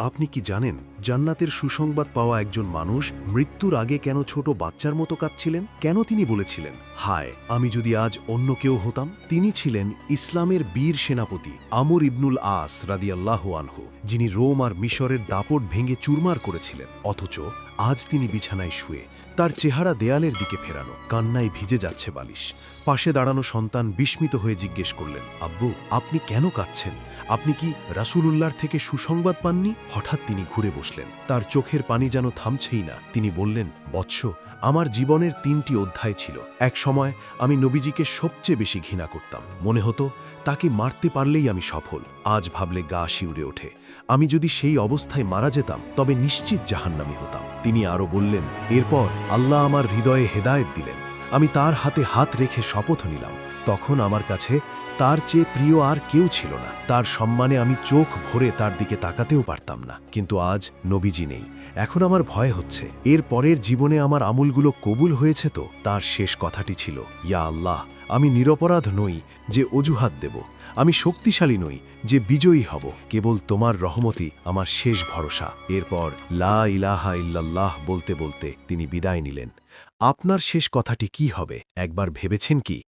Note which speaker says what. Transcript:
Speaker 1: আপনি কি জানেন জান্নাতের সুসংবাদ পাওয়া একজন মানুষ মৃত্যুর আগে কেন ছোট বাচ্চার মতো কাঁদছিলেন? কেন তিনি বলেছিলেন, হায়, আমি যদি আজ অন্য কেউ হতাম? তিনি ছিলেন ইসলামের বীর সেনাপতি আমর ইবনুল আস রাদিয়াল্লাহ আনহু। যিনি রোম আর মিশরের দাপট ভেঙে চুরমার করেছিলেন, অথচ আজ তিনি বিছানায় শুয়ে তার চেহারা দেয়ালের দিকে ফেরানো, কান্নায় ভিজে যাচ্ছে বালিশ। পাশে দাঁড়ানো সন্তান বিস্মিত হয়ে জিজ্ঞেস করলেন, আব্বু, আপনি কেন কাঁদছেন? আপনি কি রাসূলুল্লাহর থেকে সুসংবাদ পাননি? হঠাৎ তিনি ঘুরে বসলেন। তার চোখের পানি যেন থামছেই না। তিনি বললেন, বৎস, আমার জীবনের তিনটি অধ্যায় ছিল। এক সময় আমি নবীজিকে সবচেয়ে বেশি ঘৃণা করতাম। মনে হতো, তাকে মারতে পারলেই আমি সফল। আজ ভাবলে গা শিউরে ওঠে। আমি যদি সেই অবস্থায় মারা যেতাম, তবে নিশ্চিত জাহান্নামি হতাম। তিনি আরও বললেন, এরপর আল্লাহ আমার হৃদয়ে হেদায়েত দিলেন। আমি তার হাতে হাত রেখে শপথ নিলাম। তখন আমার কাছে তার চেয়ে প্রিয় আর কেউ ছিল না। তার সম্মানে আমি চোখ ভরে তার দিকে তাকাতেও পারতাম না। কিন্তু আজ নবীজি নেই। এখন আমার ভয় হচ্ছে। এর পরের জীবনে আমার আমুলগুলো কবুল হয়েছে তো? তার শেষ কথাটি ছিল, ইয়া আল্লাহ, আমি নিরপরাধ নই যে অজুহাত দেব। আমি শক্তিশালী নই যে বিজয়ী হব। কেবল তোমার রহমতি আমার শেষ ভরসা। এরপর, লা ইলাহা ইল্লাল্লাহ বলতে বলতে তিনি বিদায় নিলেন। আপনার শেষ কথাটি কি হবে? একবার ভেবেছেন কি?